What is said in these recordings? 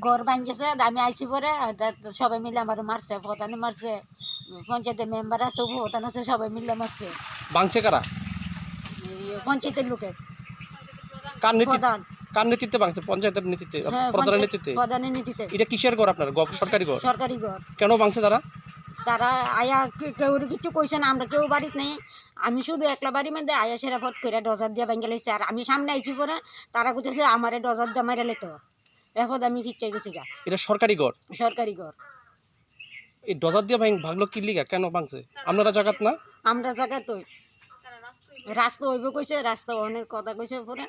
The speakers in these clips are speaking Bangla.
ঘর ভাঙছে আমি আইসি পরে সবাই মিলে আমার মারছে প্রধানে মারছে পঞ্চায়েতের মেম্বার আছে প্রধান আছে সবাই মিলে মারছে। ভাঙছে কারা? পঞ্চায়েতের লোকে। কার নেতৃত্বে? কার নেতৃত্বে ভাঙছে? পঞ্চায়েতের নেতৃত্বে হ্যাঁ প্রধানের পঞ্চায়েত- নেতৃত্বে? প্রধানের নীতিতে এটা কিসের ঘর আপনার? সরকারি ঘর? সরকারি ঘর। কেন ভাঙছে তারা? তারা আয়া কে- কেউ কিছু কইছে না আমরা কেউ বাড়িতে নেই। আমি শুধু একলা বাড়ি মধ্যে আয়া সেরা ফট করে ডজার দিয়ে ভেঙে লাইছে। আর আমি সামনে আইছি পরে তারা কোথাছে আমারে ডজার দিয়ে মারে লেতো এরপর আমি ফিচ্ছে গেছি গা। এটা সরকারি ঘর? সরকারি ঘর। এই ডজার দিয়ে ভাঙ ভাগলো কি লিগা? কেন ভাঙছে? আপনারা জাগাত না? আমরা জায়গায় তো রাস্তা হইব কইছে রাস্তা অনেক কথা কইছে পরে।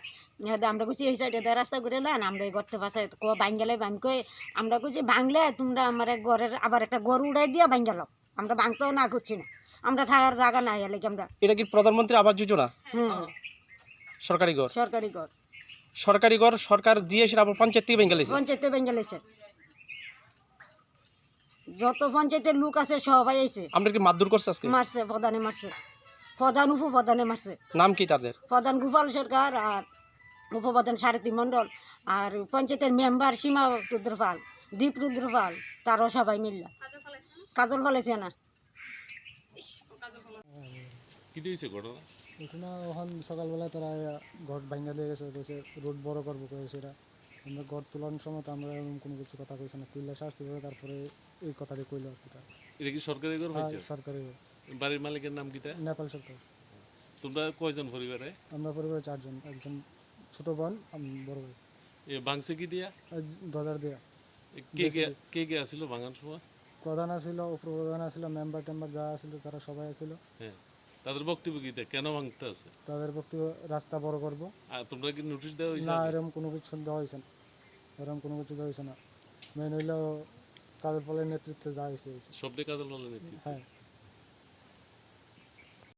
আমরা কইছি এই সাইডে রাস্তা করে নেন আমরা এই ঘরতে পাশে কো ভাঙ্গেলে আমি কই আমরা কইছি ভাঙলে তোমরা আমার ঘরের আবার একটা গরু উড়াই দিয়ে ভাঙ্গেল আমরা ভাঙতেও না করছি না। আমরা থাকার জায়গা নাই এলে আমরা। এটা কি প্রধানমন্ত্রী আবাস যোজনা? হুম সরকারি ঘর? সরকারি ঘর। সরকারি ঘর সরকার দিয়ে সেটা আবার পঞ্চায়েত থেকে ভেঙে লেছে পঞ্চায়েতে ভাঙ্গেলেছে যত পঞ্চায়েতের লোক আছে সবাই আইছে। আমরা কি মারধর করছে আজকে? মারছে প্রধানে মারছে। প্রধান উপপ্রধানে মারছে। নাম কি তাদের? প্রধান গোপাল সরকার আর উপপ্রধান সারথী মণ্ডল আর পঞ্চায়েতের মেম্বার সীমা রুদ্রপাল দীপ রুদ্রপাল তারও সবাই মিলল। কাজল ফলেছে না। কি দিয়েছে ঘটনা? এখানে ওখান সকালবেলা তারা ঘর ভাঙ্গা দিয়ে গেছে কইছে রোড বড় করব কয়েছে এরা। আমরা ঘর তোলার সময় তো আমরা এরকম কোনো কিছু কথা কইছি না। কুইলা সারছি বলে তারপরে এই কথাটি কইলো আর কি এটা কি সরকারি ঘর হয়েছে? আর সরকারি বাড়ির মালিকের নাম কিটা? নেপাল সরকার। তোমরা কয়জন পরিবারে? আমরা পরিবারে চারজন একজন ছোট বোন আমি বড় ভাই। এ ভাঙছে কি দিয়া? আর দরজার দেয়া। কে কে কে কে আসিল ভাঙার সময়? প্রধান আছিল উপপ্রধান আছিল মেম্বার টেম্বার যা আছিল তারা সবাই আছিল। হ্যাঁ। তাদের বক্তব্য কি? কেন ভাঙতে আছে? তাদের বক্তব্য রাস্তা বড় করব। আর তোমরা কি নোটিশ দেওয়া হয়েছে না এরকম কোনো কিছু দেওয়া হয়েছে না। এরকম কোনো কিছু দেওয়া হয়েছে না। মেন হইল কাদের ফলের নেতৃত্বে যা হয়েছে হয়েছে। সবটাই কাদের ফলের নেতৃত্ব? হ্যাঁ।